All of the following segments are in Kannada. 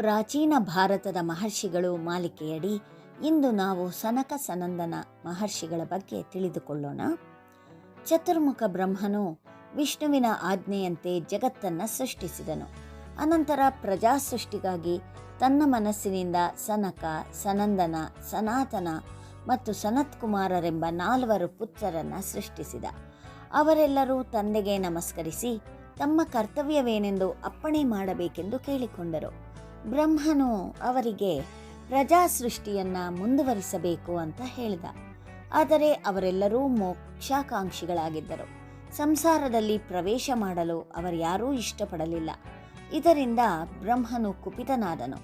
ಪ್ರಾಚೀನ ಭಾರತದ ಮಹರ್ಷಿಗಳು ಮಾಲಿಕೆಯಡಿ ಇಂದು ನಾವು ಸನಕ ಸನಂದನ ಮಹರ್ಷಿಗಳ ಬಗ್ಗೆ ತಿಳಿದುಕೊಳ್ಳೋಣ. ಚತುರ್ಮುಖ ಬ್ರಹ್ಮನು ವಿಷ್ಣುವಿನ ಆಜ್ಞೆಯಂತೆ ಜಗತ್ತನ್ನು ಸೃಷ್ಟಿಸಿದನು. ಅನಂತರ ಪ್ರಜಾ ಸೃಷ್ಟಿಗಾಗಿ ತನ್ನ ಮನಸ್ಸಿನಿಂದ ಸನಕ, ಸನಂದನ, ಸನಾತನ ಮತ್ತು ಸನತ್ಕುಮಾರರೆಂಬ ನಾಲ್ವರು ಪುತ್ರರನ್ನು ಸೃಷ್ಟಿಸಿದ. ಅವರೆಲ್ಲರೂ ತಂದೆಗೆ ನಮಸ್ಕರಿಸಿ ತಮ್ಮ ಕರ್ತವ್ಯವೇನೆಂದು ಅಪ್ಪಣೆ ಮಾಡಬೇಕೆಂದು ಕೇಳಿಕೊಂಡರು. ಬ್ರಹ್ಮನು ಅವರಿಗೆ ಪ್ರಜಾ ಸೃಷ್ಟಿಯನ್ನ ಮುಂದುವರಿಸಬೇಕು ಅಂತ ಹೇಳಿದ. ಆದರೆ ಅವರೆಲ್ಲರೂ ಮೋಕ್ಷಾಕಾಂಕ್ಷಿಗಳಾಗಿದ್ದರು. ಸಂಸಾರದಲ್ಲಿ ಪ್ರವೇಶ ಮಾಡಲು ಅವರ್ಯಾರೂ ಇಷ್ಟಪಡಲಿಲ್ಲ. ಇದರಿಂದ ಬ್ರಹ್ಮನು ಕುಪಿತನಾದನು.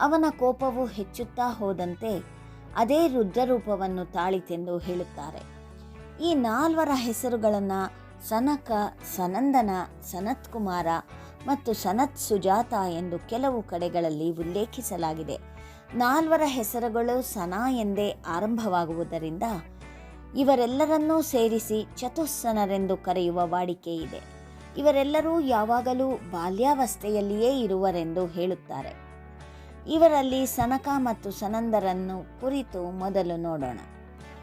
ಅವನ ಕೋಪವು ಹೆಚ್ಚುತ್ತಾ ಹೋದಂತೆ ಅದೇ ರುದ್ರರೂಪವನ್ನು ತಾಳಿತೆಂದು ಹೇಳುತ್ತಾರೆ. ಈ ನಾಲ್ವರ ಹೆಸರುಗಳನ್ನು ಸನಕ, ಸನಂದನ, ಸನತ್ಕುಮಾರ ಮತ್ತು ಸನತ್ ಸುಜಾತ ಎಂದು ಕೆಲವು ಕಡೆಗಳಲ್ಲಿ ಉಲ್ಲೇಖಿಸಲಾಗಿದೆ. ನಾಲ್ವರ ಹೆಸರುಗಳು ಸನಾ ಎಂದೇ ಆರಂಭವಾಗುವುದರಿಂದ ಇವರೆಲ್ಲರನ್ನೂ ಸೇರಿಸಿ ಚತುಸ್ಸನರೆಂದು ಕರೆಯುವ ವಾಡಿಕೆ ಇದೆ. ಇವರೆಲ್ಲರೂ ಯಾವಾಗಲೂ ಬಾಲ್ಯಾವಸ್ಥೆಯಲ್ಲಿಯೇ ಇರುವರೆಂದು ಹೇಳುತ್ತಾರೆ. ಇವರಲ್ಲಿ ಸನಕ ಮತ್ತು ಸನಂದರನ್ನು ಕುರಿತು ಮೊದಲು ನೋಡೋಣ.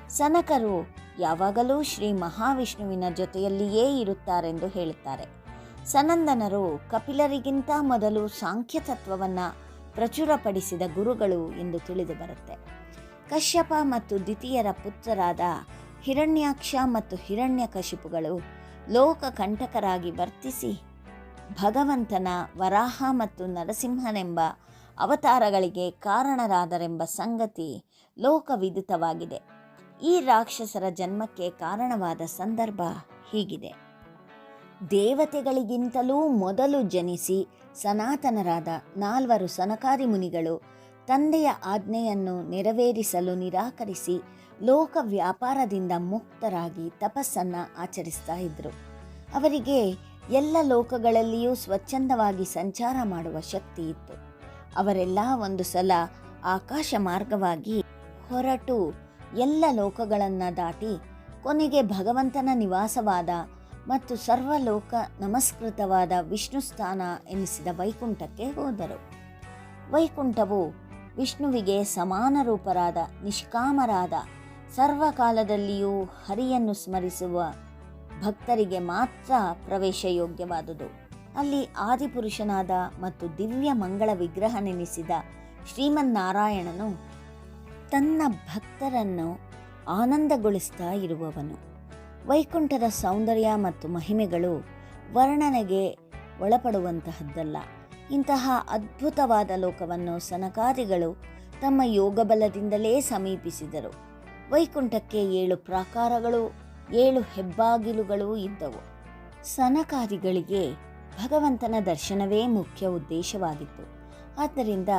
ಸನಕರು ಯಾವಾಗಲೂ ಶ್ರೀ ಮಹಾವಿಷ್ಣುವಿನ ಜೊತೆಯಲ್ಲಿಯೇ ಇರುತ್ತಾರೆಂದು ಹೇಳುತ್ತಾರೆ. ಸನಂದನರು ಕಪಿಲರಿಗಿಂತ ಮೊದಲು ಸಾಂಖ್ಯ ತತ್ವವನ್ನು ಪ್ರಚುರಪಡಿಸಿದ ಗುರುಗಳು ಎಂದು ತಿಳಿದು ಬರುತ್ತೆ. ಕಶ್ಯಪ ಮತ್ತು ದ್ವಿತೀಯರ ಪುತ್ರರಾದ ಹಿರಣ್ಯಾಕ್ಷ ಮತ್ತು ಹಿರಣ್ಯಕಶಿಪುಗಳು ಲೋಕ ಕಂಟಕರಾಗಿ ವರ್ತಿಸಿ ಭಗವಂತನ ವರಾಹ ಮತ್ತು ನರಸಿಂಹನೆಂಬ ಅವತಾರಗಳಿಗೆ ಕಾರಣರಾದರೆಂಬ ಸಂಗತಿ ಲೋಕವಿದಿತವಾಗಿದೆ. ಈ ರಾಕ್ಷಸರ ಜನ್ಮಕ್ಕೆ ಕಾರಣವಾದ ಸಂದರ್ಭ ಹೀಗಿದೆ. ದೇವತೆಗಳಿಗಿಂತಲೂ ಮೊದಲು ಜನಿಸಿ ಸನಾತನರಾದ ನಾಲ್ವರು ಸನಕಾರಿ ಮುನಿಗಳು ತಂದೆಯ ಆಜ್ಞೆಯನ್ನು ನೆರವೇರಿಸಲು ನಿರಾಕರಿಸಿ ಲೋಕ ವ್ಯಾಪಾರದಿಂದ ಮುಕ್ತರಾಗಿ ತಪಸ್ಸನ್ನು ಆಚರಿಸ್ತಾ ಇದ್ದರು ಅವರಿಗೆ ಎಲ್ಲ ಲೋಕಗಳಲ್ಲಿಯೂ ಸ್ವಚ್ಛಂದವಾಗಿ ಸಂಚಾರ ಮಾಡುವ ಶಕ್ತಿ ಇತ್ತು. ಅವರೆಲ್ಲ ಒಂದು ಸಲ ಆಕಾಶ ಮಾರ್ಗವಾಗಿ ಹೊರಟು ಎಲ್ಲ ಲೋಕಗಳನ್ನು ದಾಟಿ ಕೊನೆಗೆ ಭಗವಂತನ ನಿವಾಸವಾದ ಮತ್ತು ಸರ್ವಲೋಕ ನಮಸ್ಕೃತವಾದ ವಿಷ್ಣು ಸ್ಥಾನ ಎನಿಸಿದ ವೈಕುಂಠಕ್ಕೆ ಹೋದರು. ವೈಕುಂಠವು ವಿಷ್ಣುವಿಗೆ ಸಮಾನ ರೂಪರಾದ ನಿಷ್ಕಾಮರಾದ, ಸರ್ವಕಾಲದಲ್ಲಿಯೂ ಹರಿಯನ್ನು ಸ್ಮರಿಸುವ ಭಕ್ತರಿಗೆ ಮಾತ್ರ ಪ್ರವೇಶ ಯೋಗ್ಯವಾದುದು. ಅಲ್ಲಿ ಆದಿಪುರುಷನಾದ ಮತ್ತು ದಿವ್ಯ ಮಂಗಳ ವಿಗ್ರಹ ನೆನೆಸಿದ ಶ್ರೀಮನ್ನಾರಾಯಣನು ತನ್ನ ಭಕ್ತರನ್ನು ಆನಂದಗೊಳಿಸ್ತಾ ಇರುವವನು. ವೈಕುಂಠದ ಸೌಂದರ್ಯ ಮತ್ತು ಮಹಿಮೆಗಳು ವರ್ಣನೆಗೆ ಒಳಪಡುವಂತಹದ್ದಲ್ಲ. ಇಂತಹ ಅದ್ಭುತವಾದ ಲೋಕವನ್ನು ಸನಕಾದಿಗಳು ತಮ್ಮ ಯೋಗಬಲದಿಂದಲೇ ಸಮೀಪಿಸಿದರು. ವೈಕುಂಠಕ್ಕೆ ಏಳು ಪ್ರಾಕಾರಗಳು, ಏಳು ಹೆಬ್ಬಾಗಿಲುಗಳು ಇದ್ದವು. ಸನಕಾದಿಗಳಿಗೆ ಭಗವಂತನ ದರ್ಶನವೇ ಮುಖ್ಯ ಉದ್ದೇಶವಾಗಿತ್ತು. ಆದ್ದರಿಂದ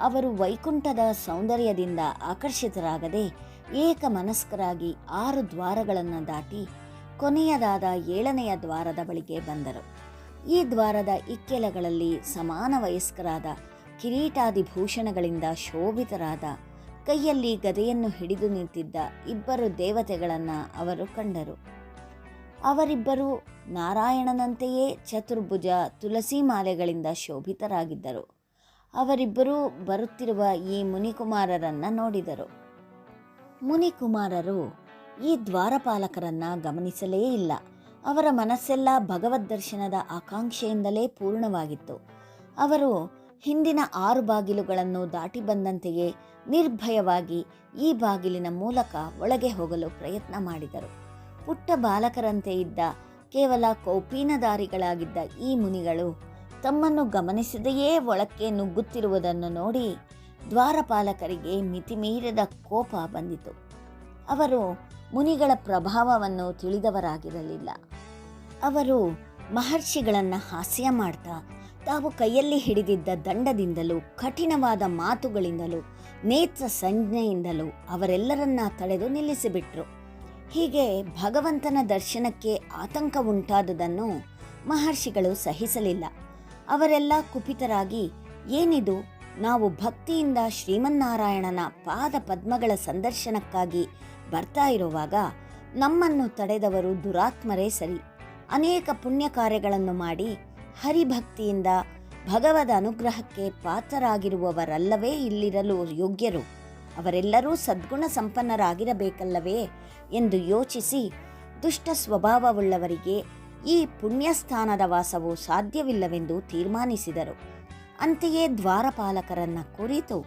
ಅವರು ವೈಕುಂಠದ ಸೌಂದರ್ಯದಿಂದ ಆಕರ್ಷಿತರಾಗದೆ ಏಕ ಮನಸ್ಕರಾಗಿ ಆರು ದ್ವಾರಗಳನ್ನು ದಾಟಿ ಕೊನೆಯದಾದ ಏಳನೆಯ ದ್ವಾರದ ಬಳಿಗೆ ಬಂದರು. ಈ ದ್ವಾರದ ಇಕ್ಕೆಲಗಳಲ್ಲಿ ಸಮಾನ ವಯಸ್ಕರಾದ ಕಿರೀಟಾದಿ ಭೂಷಣಗಳಿಂದ ಶೋಭಿತರಾದ ಕೈಯಲ್ಲಿ ಗದೆಯನ್ನು ಹಿಡಿದು ನಿಂತಿದ್ದ ಇಬ್ಬರು ದೇವತೆಗಳನ್ನು ಅವರು ಕಂಡರು. ಅವರಿಬ್ಬರು ನಾರಾಯಣನಂತೆಯೇ ಚತುರ್ಭುಜ ತುಳಸಿ ಮಾಲೆಗಳಿಂದ ಶೋಭಿತರಾಗಿದ್ದರು. ಅವರಿಬ್ಬರೂ ಬರುತ್ತಿರುವ ಈ ಮುನಿಕುಮಾರರನ್ನು ನೋಡಿದರು. ಮುನಿಕುಮಾರರು ಈ ದ್ವಾರಪಾಲಕರನ್ನ ಗಮನಿಸಲೇ ಇಲ್ಲ. ಅವರ ಮನಸ್ಸೆಲ್ಲ ಭಗವದ್ ದರ್ಶನದ ಆಕಾಂಕ್ಷೆಯಿಂದಲೇ ಪೂರ್ಣವಾಗಿತ್ತು. ಅವರು ಹಿಂದಿನ ಆರು ಬಾಗಿಲುಗಳನ್ನು ದಾಟಿ ಬಂದಂತೆಯೇ ನಿರ್ಭಯವಾಗಿ ಈ ಬಾಗಿಲಿನ ಮೂಲಕ ಒಳಗೆ ಹೋಗಲು ಪ್ರಯತ್ನ ಮಾಡಿದರು. ಪುಟ್ಟ ಬಾಲಕರಂತೆ ಇದ್ದ ಕೇವಲ ಕೌಪೀನದಾರಿಗಳಾಗಿದ್ದ ಈ ಮುನಿಗಳು ತಮ್ಮನ್ನು ಗಮನಿಸದೆಯೇ ಒಳಕ್ಕೆ ನುಗ್ಗುತ್ತಿರುವುದನ್ನು ನೋಡಿ ದ್ವಾರಪಾಲಕರಿಗೆ ಮಿತಿಮೀರಿದ ಕೋಪ ಬಂದಿತು. ಅವರು ಮುನಿಗಳ ಪ್ರಭಾವವನ್ನು ತಿಳಿದವರಾಗಿರಲಿಲ್ಲ. ಅವರು ಮಹರ್ಷಿಗಳನ್ನು ಹಾಸ್ಯ ಮಾಡ್ತಾ, ತಾವು ಕೈಯಲ್ಲಿ ಹಿಡಿದಿದ್ದ ದಂಡದಿಂದಲೂ, ಕಠಿಣವಾದ ಮಾತುಗಳಿಂದಲೂ, ನೇತ್ರ ಸಂಜ್ಞೆಯಿಂದಲೂ ಅವರೆಲ್ಲರನ್ನ ತಡೆದು ನಿಲ್ಲಿಸಿಬಿಟ್ರು. ಹೀಗೆ ಭಗವಂತನ ದರ್ಶನಕ್ಕೆ ಆತಂಕ ಉಂಟಾದುದನ್ನು ಮಹರ್ಷಿಗಳು ಸಹಿಸಲಿಲ್ಲ. ಅವರೆಲ್ಲ ಕುಪಿತರಾಗಿ, ಏನಿದು? ನಾವು ಭಕ್ತಿಯಿಂದ ಶ್ರೀಮನ್ನಾರಾಯಣನ ಪಾದ ಪದ್ಮಗಳ ಸಂದರ್ಶನಕ್ಕಾಗಿ ಬರ್ತಾ ಇರುವಾಗ ನಮ್ಮನ್ನು ತಡೆದವರು ದುರಾತ್ಮರೇ ಸರಿ. ಅನೇಕ ಪುಣ್ಯ ಕಾರ್ಯಗಳನ್ನು ಮಾಡಿ ಹರಿಭಕ್ತಿಯಿಂದ ಭಗವದ ಅನುಗ್ರಹಕ್ಕೆ ಪಾತ್ರರಾಗಿರುವವರಲ್ಲವೇ ಇಲ್ಲಿರಲು ಯೋಗ್ಯರು. ಅವರೆಲ್ಲರೂ ಸದ್ಗುಣ ಸಂಪನ್ನರಾಗಿರಬೇಕಲ್ಲವೇ ಎಂದು ಯೋಚಿಸಿ ದುಷ್ಟ ಸ್ವಭಾವವುಳ್ಳವರಿಗೆ ಈ ಪುಣ್ಯಸ್ಥಾನದ ವಾಸವು ಸಾಧ್ಯವಿಲ್ಲವೆಂದು ತೀರ್ಮಾನಿಸಿದರು. ಅಂತೆಯೇ ದ್ವಾರಪಾಲಕರನ್ನ ಕುರಿತು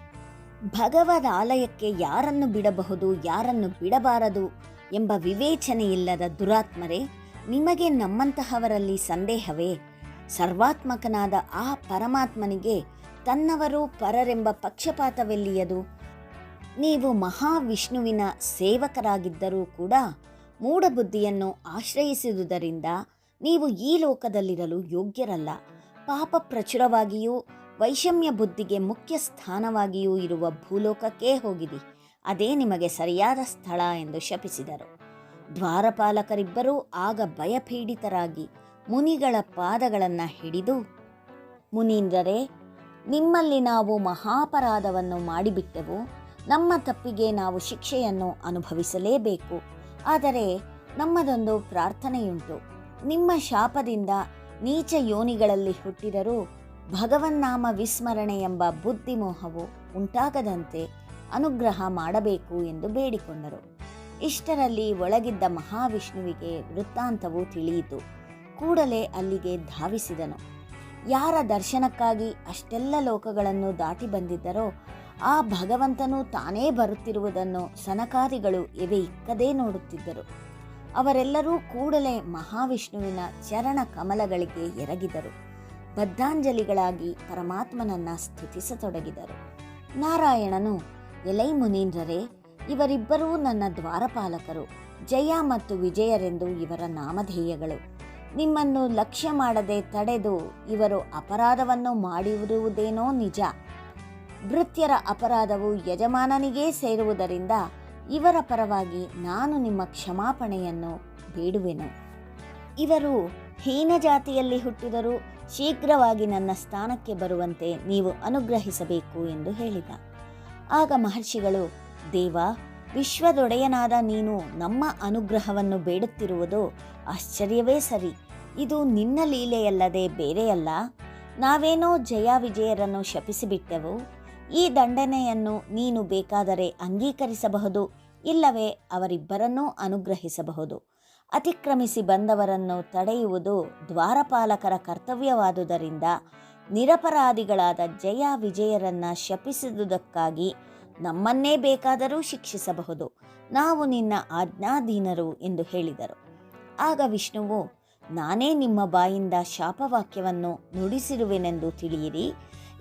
ಭಗವದ ಆಲಯಕ್ಕೆ ಯಾರನ್ನು ಬಿಡಬಹುದು, ಯಾರನ್ನು ಬಿಡಬಾರದು ಎಂಬ ವಿವೇಚನೆಯಿಲ್ಲದ ದುರಾತ್ಮರೇ, ನಿಮಗೆ ನಮ್ಮಂತಹವರಲ್ಲಿ ಸಂದೇಹವೇ? ಸರ್ವಾತ್ಮಕನಾದ ಆ ಪರಮಾತ್ಮನಿಗೆ ತನ್ನವರು ಪರರೆಂಬ ಪಕ್ಷಪಾತವೆಲ್ಲಿಯದು? ನೀವು ಮಹಾವಿಷ್ಣುವಿನ ಸೇವಕರಾಗಿದ್ದರೂ ಕೂಡ ಮೂಢಬುದ್ಧಿಯನ್ನು ಆಶ್ರಯಿಸಿದುದರಿಂದ ನೀವು ಈ ಲೋಕದಲ್ಲಿರಲು ಯೋಗ್ಯರಲ್ಲ. ಪಾಪ ಪ್ರಚುರವಾಗಿಯೂ ವೈಷಮ್ಯ ಬುದ್ಧಿಗೆ ಮುಖ್ಯ ಸ್ಥಾನವಾಗಿಯೂ ಇರುವ ಭೂಲೋಕಕ್ಕೇ ಹೋಗಿದಿ ಅದೇ ನಿಮಗೆ ಸರಿಯಾದ ಸ್ಥಳ ಎಂದು ಶಪಿಸಿದರು. ದ್ವಾರಪಾಲಕರಿಬ್ಬರೂ ಆಗ ಭಯಪೀಡಿತರಾಗಿ ಮುನಿಗಳ ಪಾದಗಳನ್ನು ಹಿಡಿದು, ಮುನೀಂದ್ರರೇ, ನಿಮ್ಮಲ್ಲಿ ನಾವು ಮಹಾಪರಾಧವನ್ನು ಮಾಡಿಬಿಟ್ಟೆವು. ನಮ್ಮ ತಪ್ಪಿಗೆ ನಾವು ಶಿಕ್ಷೆಯನ್ನು ಅನುಭವಿಸಲೇಬೇಕು. ಆದರೆ ನಮ್ಮದೊಂದು ಪ್ರಾರ್ಥನೆಯುಂಟು. ನಿಮ್ಮ ಶಾಪದಿಂದ ನೀಚ ಯೋನಿಗಳಲ್ಲಿ ಹುಟ್ಟಿದರೂ ಭಗವನ್ನಾಮ ವಿಸ್ಮರಣೆ ಎಂಬ ಬುದ್ಧಿಮೋಹವು ಉಂಟಾಗದಂತೆ ಅನುಗ್ರಹ ಮಾಡಬೇಕು ಎಂದು ಬೇಡಿಕೊಂಡರು. ಇಷ್ಟರಲ್ಲಿ ಒಳಗಿದ್ದ ಮಹಾವಿಷ್ಣುವಿಗೆ ವೃತ್ತಾಂತವು ತಿಳಿಯಿತು. ಕೂಡಲೇ ಅಲ್ಲಿಗೆ ಧಾವಿಸಿದನು. ಯಾರ ದರ್ಶನಕ್ಕಾಗಿ ಅಷ್ಟೆಲ್ಲ ಲೋಕಗಳನ್ನು ದಾಟಿ ಬಂದಿದ್ದರೋ, ಆ ಭಗವಂತನು ತಾನೇ ಬರುತ್ತಿರುವುದನ್ನು ಸನಕಾದಿಗಳು ಎವೆ ಇಕ್ಕದೇ ನೋಡುತ್ತಿದ್ದರು. ಅವರೆಲ್ಲರೂ ಕೂಡಲೇ ಮಹಾವಿಷ್ಣುವಿನ ಚರಣ ಕಮಲಗಳಿಗೆ ಎರಗಿದರು. ಬದ್ಧಾಂಜಲಿಗಳಾಗಿ ಪರಮಾತ್ಮನನ್ನ ಸ್ತುತಿಸತೊಡಗಿದರು. ನಾರಾಯಣನು, ಎಲೈ ಮುನೀಂದ್ರರೇ, ಇವರಿಬ್ಬರೂ ನನ್ನ ದ್ವಾರಪಾಲಕರು, ಜಯ ಮತ್ತು ವಿಜಯರೆಂದು ಇವರ ನಾಮಧೇಯಗಳು. ನಿಮ್ಮನ್ನು ಲಕ್ಷ್ಯ ಮಾಡದೆ ತಡೆದು ಇವರು ಅಪರಾಧವನ್ನು ಮಾಡಿರುವುದೇನೋ ನಿಜ. ಭೃತ್ಯರ ಅಪರಾಧವು ಯಜಮಾನನಿಗೇ ಸೇರುವುದರಿಂದ ಇವರ ಪರವಾಗಿ ನಾನು ನಿಮ್ಮ ಕ್ಷಮಾಪಣೆಯನ್ನು ಬೇಡುವೆನು. ಇವರು ಹೀನ ಜಾತಿಯಲ್ಲಿ ಹುಟ್ಟಿದರೂ ಶೀಘ್ರವಾಗಿ ನನ್ನ ಸ್ಥಾನಕ್ಕೆ ಬರುವಂತೆ ನೀವು ಅನುಗ್ರಹಿಸಬೇಕು ಎಂದು ಹೇಳಿದ. ಆಗ ಮಹರ್ಷಿಗಳು, ದೇವ, ವಿಶ್ವದೊಡೆಯನಾದ ನೀನು ನಮ್ಮ ಅನುಗ್ರಹವನ್ನು ಬೇಡುತ್ತಿರುವುದು ಆಶ್ಚರ್ಯವೇ ಸರಿ. ಇದು ನಿನ್ನ ಲೀಲೆಯಲ್ಲದೆ ಬೇರೆಯಲ್ಲ. ನಾವೇನೋ ಜಯ ವಿಜಯರನ್ನು ಶಪಿಸಿಬಿಟ್ಟೆವು. ಈ ದಂಡನೆಯನ್ನು ನೀನು ಬೇಕಾದರೆ ಅಂಗೀಕರಿಸಬಹುದು, ಇಲ್ಲವೇ ಅವರಿಬ್ಬರನ್ನೂ ಅನುಗ್ರಹಿಸಬಹುದು. ಅತಿಕ್ರಮಿಸಿ ಬಂದವರನ್ನು ತಡೆಯುವುದು ದ್ವಾರಪಾಲಕರ ಕರ್ತವ್ಯವಾದುದರಿಂದ ನಿರಪರಾಧಿಗಳಾದ ಜಯ ವಿಜಯರನ್ನ ಶಪಿಸಿದುದಕ್ಕಾಗಿ ನಮ್ಮನ್ನೇ ಬೇಕಾದರೂ ಶಿಕ್ಷಿಸಬಹುದು. ನಾವು ನಿನ್ನ ಆಜ್ಞಾಧೀನರು ಎಂದು ಹೇಳಿದರು. ಆಗ ವಿಷ್ಣುವು, ನಾನೇ ನಿಮ್ಮ ಬಾಯಿಂದ ಶಾಪವಾಕ್ಯವನ್ನು ನುಡಿಸಿರುವೆನೆಂದು ತಿಳಿಯಿರಿ.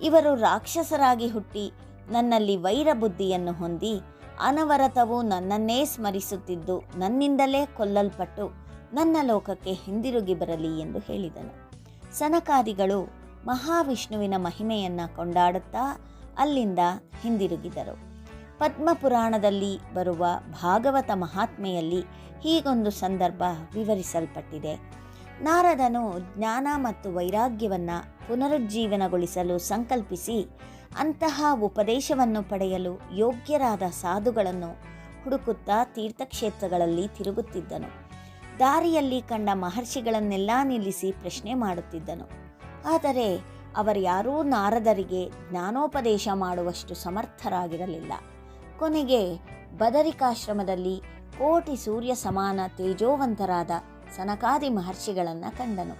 ಇವರು ರಾಕ್ಷಸರಾಗಿ ಹುಟ್ಟಿ ನನ್ನಲ್ಲಿ ವೈರ ಬುದ್ಧಿಯನ್ನು ಹೊಂದಿ ಅನವರತವು ನನ್ನನ್ನೇ ಸ್ಮರಿಸುತ್ತಿದ್ದು ನನ್ನಿಂದಲೇ ಕೊಲ್ಲಲ್ಪಟ್ಟು ನನ್ನ ಲೋಕಕ್ಕೆ ಹಿಂದಿರುಗಿ ಬರಲಿ ಎಂದು ಹೇಳಿದನು. ಸನಕಾದಿಗಳು ಮಹಾವಿಷ್ಣುವಿನ ಮಹಿಮೆಯನ್ನು ಕೊಂಡಾಡುತ್ತಾ ಅಲ್ಲಿಂದ ಹಿಂದಿರುಗಿದರು. ಪದ್ಮಪುರಾಣದಲ್ಲಿ ಬರುವ ಭಾಗವತ ಮಹಾತ್ಮೆಯಲ್ಲಿ ಹೀಗೊಂದು ಸಂದರ್ಭ ವಿವರಿಸಲ್ಪಟ್ಟಿದೆ. ನಾರದನು ಜ್ಞಾನ ಮತ್ತು ವೈರಾಗ್ಯವನ್ನು ಪುನರುಜ್ಜೀವನಗೊಳಿಸಲು ಸಂಕಲ್ಪಿಸಿ ಅಂತಹ ಉಪದೇಶವನ್ನು ಪಡೆಯಲು ಯೋಗ್ಯರಾದ ಸಾಧುಗಳನ್ನು ಹುಡುಕುತ್ತಾ ತೀರ್ಥಕ್ಷೇತ್ರಗಳಲ್ಲಿ ತಿರುಗುತ್ತಿದ್ದನು. ದಾರಿಯಲ್ಲಿ ಕಂಡ ಮಹರ್ಷಿಗಳನ್ನೆಲ್ಲ ನಿಲ್ಲಿಸಿ ಪ್ರಶ್ನೆ ಮಾಡುತ್ತಿದ್ದನು. ಆದರೆ ಅವರ್ಯಾರೂ ನಾರದರಿಗೆ ಜ್ಞಾನೋಪದೇಶ ಮಾಡುವಷ್ಟು ಸಮರ್ಥರಾಗಿರಲಿಲ್ಲ. ಕೊನೆಗೆ ಬದರಿಕಾಶ್ರಮದಲ್ಲಿ ಕೋಟಿ ಸೂರ್ಯ ಸಮಾನ ತೇಜೋವಂತರಾದ ಸನಕಾದಿ ಮಹರ್ಷಿಗಳನ್ನು ಕಂಡನು.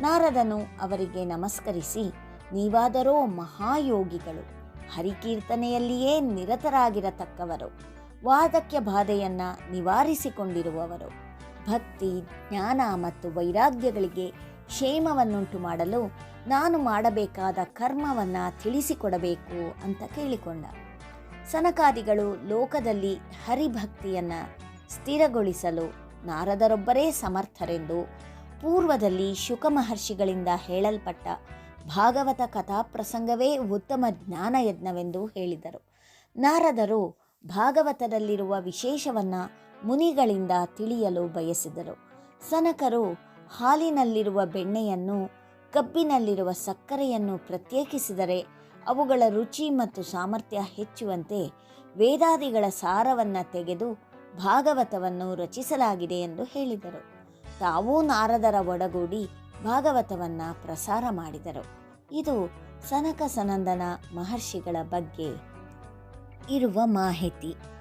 ನಾರದನು ಅವರಿಗೆ ನಮಸ್ಕರಿಸಿ, ನೀವಾದರೋ ಮಹಾಯೋಗಿಗಳು, ಹರಿಕೀರ್ತನೆಯಲ್ಲಿಯೇ ನಿರತರಾಗಿರತಕ್ಕವರು, ವಾದಕ್ಯ ಬಾಧೆಯನ್ನು ನಿವಾರಿಸಿಕೊಂಡಿರುವವರು, ಭಕ್ತಿ, ಜ್ಞಾನ ಮತ್ತು ವೈರಾಗ್ಯಗಳಿಗೆ ಕ್ಷೇಮವನ್ನುಂಟು ಮಾಡಲು ನಾನು ಮಾಡಬೇಕಾದ ಕರ್ಮವನ್ನ ತಿಳಿಸಿಕೊಡಬೇಕು ಅಂತ ಕೇಳಿಕೊಂಡ. ಸನಕಾದಿಗಳು ಲೋಕದಲ್ಲಿ ಹರಿಭಕ್ತಿಯನ್ನು ಸ್ಥಿರಗೊಳಿಸಲು ನಾರದರೊಬ್ಬರೇ ಸಮರ್ಥರೆಂದು ಪೂರ್ವದಲ್ಲಿ ಶುಕ ಮಹರ್ಷಿಗಳಿಂದ ಹೇಳಲ್ಪಟ್ಟ ಭಾಗವತ ಕಥಾಪ್ರಸಂಗವೇ ಉತ್ತಮ ಜ್ಞಾನಯಜ್ಞವೆಂದು ಹೇಳಿದರು. ನಾರದರು ಭಾಗವತದಲ್ಲಿರುವ ವಿಶೇಷವನ್ನ ಮುನಿಗಳಿಂದ ತಿಳಿಯಲು ಬಯಸಿದರು. ಸನಕರು ಹಾಲಿನಲ್ಲಿರುವ ಬೆಣ್ಣೆಯನ್ನು, ಕಬ್ಬಿನಲ್ಲಿರುವ ಸಕ್ಕರೆಯನ್ನು ಪ್ರತ್ಯೇಕಿಸಿದರೆ ಅವುಗಳ ರುಚಿ ಮತ್ತು ಸಾಮರ್ಥ್ಯ ಹೆಚ್ಚುವಂತೆ ವೇದಾದಿಗಳ ಸಾರವನ್ನು ತೆಗೆದು ಭಾಗವತವನ್ನು ರಚಿಸಲಾಗಿದೆ ಎಂದು ಹೇಳಿದರು. ತಾವೂ ನಾರದರ ಒಡಗೂಡಿ ಭಾಗವತವನ್ನ ಪ್ರಸಾರ ಮಾಡಿದರು. ಇದು ಸನಕ ಸನಂದನ ಮಹರ್ಷಿಗಳ ಬಗ್ಗೆ ಇರುವ ಮಾಹಿತಿ.